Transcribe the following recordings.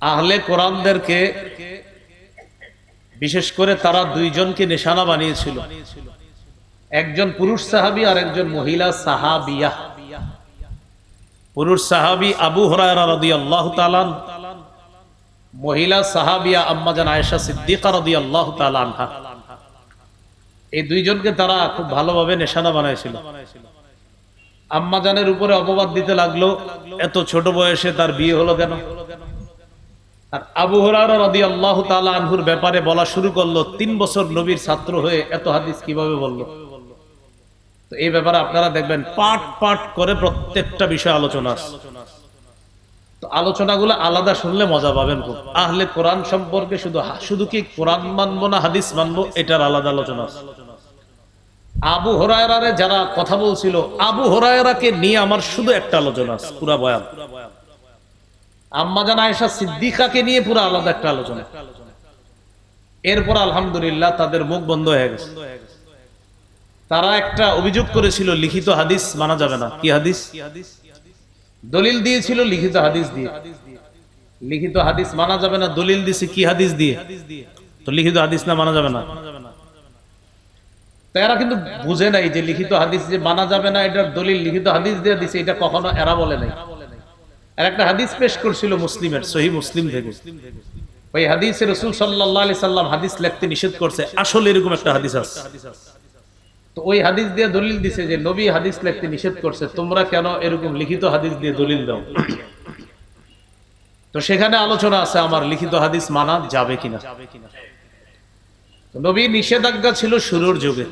আহলে কোরআনদেরকে বিশেষ করে তারা দুইজনকে নিশানা বানিয়েছিল। একজন পুরুষ সাহাবি আর একজন মহিলা সাহাবিয়া। পুরুষ সাহাবি আবু রাদিয়াল্লাহু তাআলা মহিলা সাহাবিয়া আম্মাজান আয়েশা সিদ্দিকা তাআলা আনহা। এই দুইজনকে তারা খুব ভালোভাবে নিশানা বানাইছিল। আম্মাজানের উপরে অপবাদ দিতে লাগল, এত ছোট বয়সে তার বিয়ে হলো কেন? আর আবু হরারা রাদিয়াল্লাহু তাআলা আনহুর ব্যাপারে বলা শুরু করল, তিন বছর নবীর ছাত্র হয়ে এত হাদিস কীভাবে বলল? তো এই ব্যাপারে আপনারা দেখবেন পাট পাট করে প্রত্যেকটা বিষয় আলোচনা তো আলোচনাগুলো আলাদা শুনলে মজা পাবেন খুব। আহলে কোরআন সম্পর্কে শুধু শুধু কি কোরআন মানবো না হাদিস মানবো, এটার আলাদা আলোচনা আবু হরায়রারে যারা কথা বলছিল, আবু হরায়রাকে নিয়ে আমার শুধু একটা আলোচনা পুরা বয়ান। আম্মাজান আয়েশা সিদ্দিকাকে নিয়ে পুরো আলাদা একটা আলোচনা। এরপর আলহামদুলিল্লাহ তাদের মুখ বন্ধ হয়ে গেছে। তারা একটা অভিযোগ করেছিল, লিখিত হাদিস মানা যাবে না। কি হাদিস? দলিল দিয়েছিল, লিখিত হাদিস দিয়ে। লিখিত হাদিস মানা যাবে না, দলিল দিছে, কি হাদিস দিয়ে? তো লিখিত হাদিস না, মানা যাবে না। এরা কিন্তু বুঝে নাই যে লিখিত হাদিস যে মানা যাবে না, এটার দলিল লিখিত হাদিস দিয়ে দিছে, এটা কখনো এরা বলে নাই। আর একটা হাদিস পেশ করছিল মুসলিমের, সহি মুসলিম থেকে। ওই হাদিসে রসুল সাল্লাহ সাল্লাম হাদিস লিখতে নিষেধ করছে, আসলে এরকম একটা হাদিস আছে। তো ওই হাদিস দিয়ে দলিল দিছে যে, নবী হাদিস লিখতে নিষেধ করছে, তোমরা কেন এরকম লিখিত হাদিস দিয়ে দলিল দাও? তো সেখানে আলোচনা আছে, আমার লিখিত হাদিস মানা যাবে কিনা? নবী নিষেধাজ্ঞা ছিল শুরুর যুগে।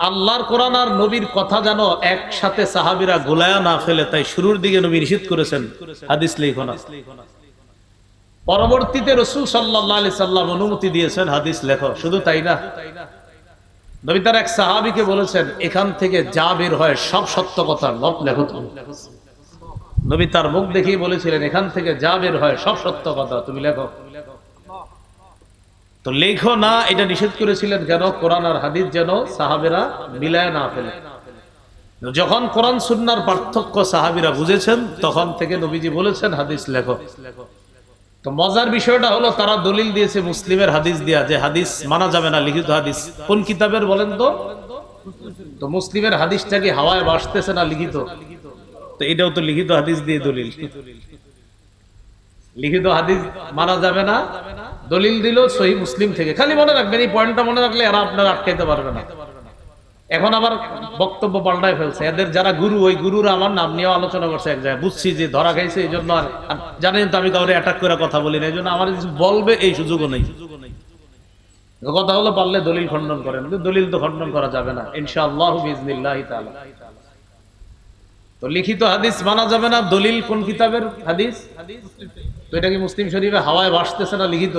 আল্লাহর কোরআন আর নবীর কথা যেন একসাথে সাহাবিরা গোলায়া না ফেলে, তাই শুরুর দিকে নবী নিষেধ করেছেন হাদিস লিখো না পরবর্তীতে রসুল সাল্লাহ সাল্লাম অনুমতি দিয়েছেন হাদিস লেখো, শুধু তাই না? নবী তার এক সাহাবিকে বলেছেন, এখান থেকে যা বের হয় সব সত্য কথা লব লেখো নবী তার মুখ দেখেই বলেছিলেন, এখান থেকে যা বের হয় সব সত্য কথা, তুমি লেখো। তো লেখো না, এটা নিষেধ করেছিলেন কেন কোরআন আর হাদিস যেন সাহাবেরা মিলায় না ফেলে। যখন কোরআন সুন্নার পার্থক্য সাহাবিরা বুঝেছেন, তখন থেকে নবীজি বলেছেন, হাদিস লেখো। তো মজার বিষয়টা হলো, তারা দলিল দিয়েছে মুসলিমের হাদিস দিয়া যে হাদিস মানা যাবে না, লিখিত হাদিস। কোন কিতাবের বলেন তো? তো মুসলিমের হাদিসটা কি হাওয়ায় বাসতেছে না লিখিত? তো এটাও তো লিখিত হাদিস দিয়ে দলিল। লিখিত হাদিস মানা যাবে না দলিল দিল, সহি মুসলিম থেকে। খালি মনে রাখবেন, এই পয়েন্টটা মনে রাখলে এরা আপনারা আটকাইতে পারবে না। এখন আবার বক্তব্য পাল্টায় ফেলছে। এদের যারা গুরু, ওই গুরুরা আমার নাম নিয়ে আলোচনা করছে এক জায়গায়। বুঝছি যে ধরা খাইছে, এই জন্য আর জানেন তো আমি কাউরে অ্যাটাক করে কথা বলি না, এই জন্য আমার কিছু বলবে এই সুযোগও নেই। কথা হলো পারলে দলিল খণ্ডন করেন দলিল তো খণ্ডন করা যাবে না। ইনশাআল্লাহ বিজনিল্লাহি তাআলা। তো লিখিত হাদিস মানা যাবে না। দলিল কোন কিতাবের হাদিস? তো এটা কি মুসলিম শরীফে হাওয়ায় ভাসতেছে না লিখিত?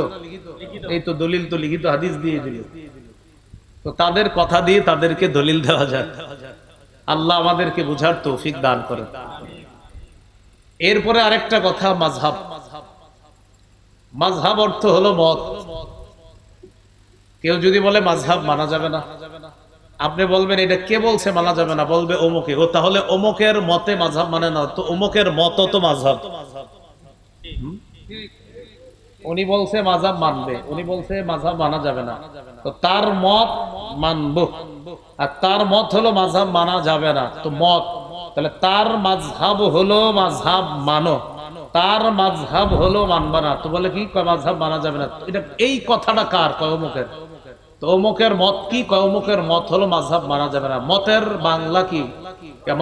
এই তো দলিল তো লিখিত হাদিস দিয়ে দিল। তো তাদের কথা দিয়ে তাদেরকে দলিল দেওয়া যায় আল্লাহ আমাদেরকে বুঝার তৌফিক দান করে এরপরে আরেকটা কথা মাঝহাব মাঝহাব অর্থ হলো মত। কেউ যদি বলে মাঝহাব মানা যাবে না। আপনি বলবেন, এটা কে বলছে? মানা যাবে না। বলবে অমুকে। ও তাহলে অমুকের মতে মাঝহাব মানে না, তো অমুকের মত তো মাঝহাব। হুম? উনি বলছে, মাঝহাব মানবে। উনি বলছে, মাঝহাব মানা যাবে না। তো তার মত মানবো। আর তার মত হলো, মাঝহাব মানা যাবে না। তো মত, তাহলে তার মাঝহাব হলো, মাঝহাব মানো। তার মাঝহাব হলো, মানবা না। তো বলে কি? কয়, মাঝহাব মানা যাবে না। এটা, এই কথাটা কার? কয়, অমুকের? তো মত কি? কয় অমুকের মত হলো মাঝহাব মানা যাবে না। মতের বাংলা কি?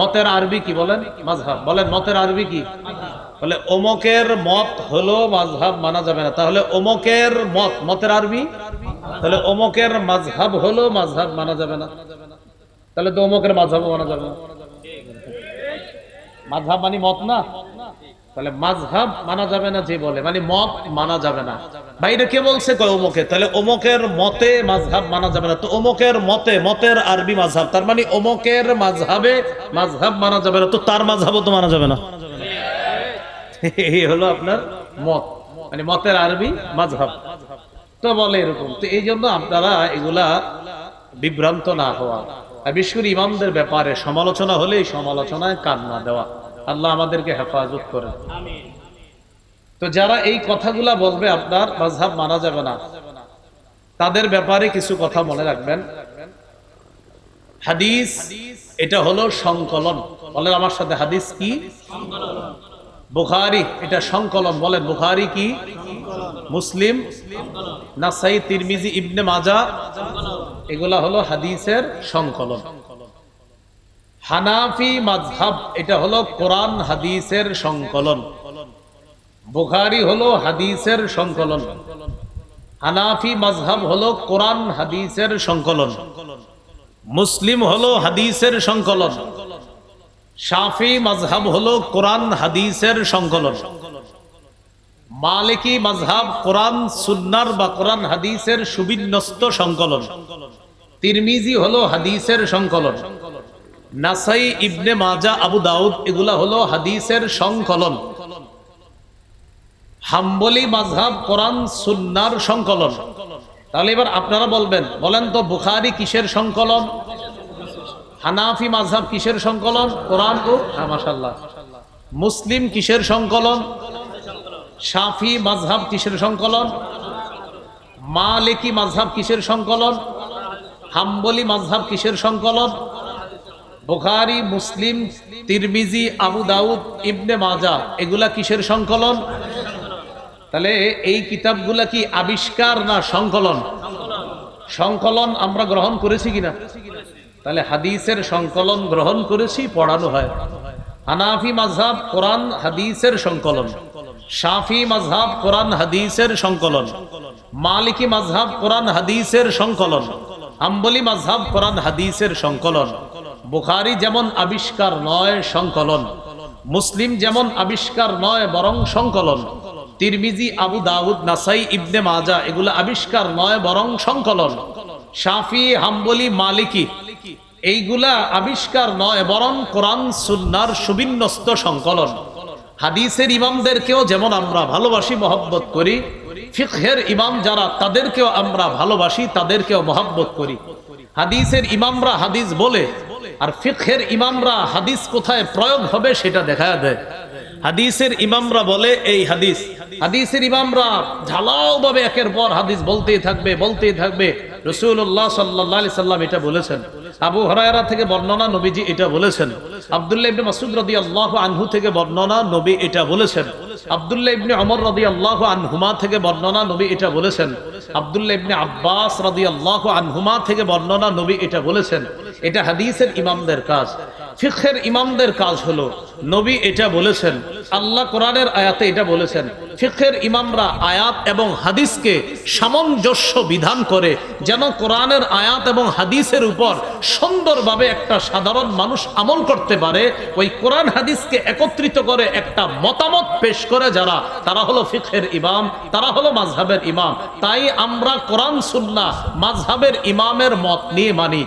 মতের আরবি কি বলেন? মাঝহাব বলেন, মতের আরবি কি? বলে অমুকের মত হলো মাঝহাব মানা যাবে না। তাহলে অমুকের মত, মতের আরবি? তাহলে অমুকের মাঝহাব হলো মাঝহাব মানা যাবে না। তাহলে তো অমুকের মাঝহাব মানা যাবে না। মাঝহাব মানে মত না? তাহলে মাঝহাব মানা যাবে না যে বলে। মানে মত মানা যাবে না। বাইরে কে বলছে? কয় অমুকে তাহলে অমুকের মতে মাঝহাব মানা যাবে না। তো অমুকের মতে, মতের আরবি মাঝহাব তার মানে অমুকের মাঝহাবে মাঝহাব মানা যাবে না। তো তার মাঝহাবও তো মানা যাবে না। এই হলো আপনার মত। মানে মতের আরবি মাঝহাব তো বলে এরকম। তো এই জন্য আপনারা এগুলা বিভ্রান্ত না হওয়া। আর বিশেষ করে ইমামদের ব্যাপারে সমালোচনা হলে এই সমালোচনায় কান না দেওয়া। আল্লাহ আমাদেরকে হেফাজত করেন। তো যারা এই কথাগুলা বলবে, আপনার মাঝহাব মানা যাবে না। তাদের ব্যাপারে কিছু কথা মনে রাখবেন। হাদিস, এটা হলো সংকলন। বলেন আমার সাথে, হাদিস কি? বুখারি, এটা সংকলন। বলেন, বুখারি কি? মুসলিম। নাসাই, তিরমিজি, ইবনে মাজা। এগুলা হলো হাদিসের সংকলন। হানাফি মাযহাব, এটা হলো কোরআন হাদিসের সংকলন। বুখারি হলো হাদিসের সংকলন। হানাফি মাযহাব হলো কোরআন হাদিসের সংকলন। মুসলিম হলো হাদিসের সংকলন। শাফি মাযহাব হলো কোরআন হাদিসের সংকলন। মালিকি মাযহাব কোরআন সুন্নার বা কোরআন হাদিসের সুবিন্যস্ত সংকলন। তিরমিজি হলো হাদিসের সংকলন। নাসাই ইবনে মাজা আবু দাউদ এগুলা হলো হাদিসের সংকলন। হাম্বলি মাযহাব, কোরআন, সুন্নার সংকলন। তাহলে এবার আপনারা বলবেন, বলেন তো বুখারি কিসের সংকলন? হানাফি মাযহাব কিসের সংকলন? কোরআন ও হ্যাঁ মাশাআল্লাহ। মুসলিম কিসের সংকলন? শাফি মাঝহাব কিসের সংকলন? মালিকি মাযহাব কিসের সংকলন? হাম্বলি মাযহাব কিসের সংকলন? বুখারি, মুসলিম, তিরমিজি, আবু দাউদ, ইবনে মাজা এগুলা কিসের সংকলন? তাহলে এই কিতাবগুলা কি আবিষ্কার না সংকলন? সংকলন আমরা গ্রহণ করেছি কিনা? তাহলে হাদিসের সংকলন গ্রহণ করেছি, পড়ানো হয়। হানাফি মাযহাব কোরআন হাদিসের সংকলন। শাফি মাযহাব কোরআন হাদিসের সংকলন। মালিকি মাযহাব কোরআন হাদিসের সংকলন। আম্বলি মাযহাব কোরআন হাদিসের সংকলন। বুখারি যেমন আবিষ্কার নয়, সংকলন। মুসলিম যেমন আবিষ্কার নয়, বরং সংকলন। তিরমিজি, আবু দাউদ, নাসাই, ইবনে মাজা, এগুলো আবিষ্কার নয়, বরং সংকলন। শাফি, হাম্বলি, মালিকি, এইগুলা আবিষ্কার নয়, বরং কোরআন, সুন্নার সুবিন্যস্ত সংকলন। হাদিসের ইমামদেরকেও যেমন আমরা ভালোবাসি, মহব্বত করি, ফিকহের ইমাম যারা, তাদেরকেও আমরা ভালোবাসি, তাদেরকেও মহব্বত করি। হাদিসের ইমামরা হাদিস বলে, আর ফিকহের ইমামরা হাদিস কোথায় প্রয়োগ হবে সেটা দেখা দেয় হাদিসের ইমামরা বলে, এই হাদিস হাদিসের ইমামরা ঢালাও ভাবে একের পর হাদিস বলতেই থাকবে বলতেই থাকবে। রসুল্লাহ সাল্লাহ সাল্লাম এটা বলেছেন। আবু হরায়রা থেকে বর্ণনা নবীজি এটা বলেছেন। আব্দুল্লাহ ইবনে মাসুদ রাদি আল্লাহ আনহু থেকে বর্ণনা নবী এটা বলেছেন। আব্দুল্লাহ ইবনে অমর রাদি আল্লাহ আনহুমা থেকে বর্ণনা নবী এটা বলেছেন। আব্দুল্লাহ ইবনে আব্বাস রাদি আল্লাহ আনহুমা থেকে বর্ণনা নবী এটা বলেছেন। এটা হাদিসের ইমামদের কাজ। ফিখের ইমামদের কাজ হলো, নবী এটা বলেছেন, আল্লাহ কোরআনের আয়াতে এটা বলেছেন, ফিখের ইমামরা আয়াত এবং হাদিসকে সামঞ্জস্য বিধান করে যেন কোরআনের আয়াত এবং হাদিসের উপর সুন্দরভাবে একটা সাধারণ মানুষ আমল করতে পারে, ওই কোরআন হাদিসকে একত্রিত করে একটা মতামত পেশ করে যারা, তারা হলো ফিখের ইমাম, তারা হলো মাঝহাবের ইমাম। তাই আমরা কোরআন সুন্না মাঝহাবের ইমামের মত নিয়ে মানি।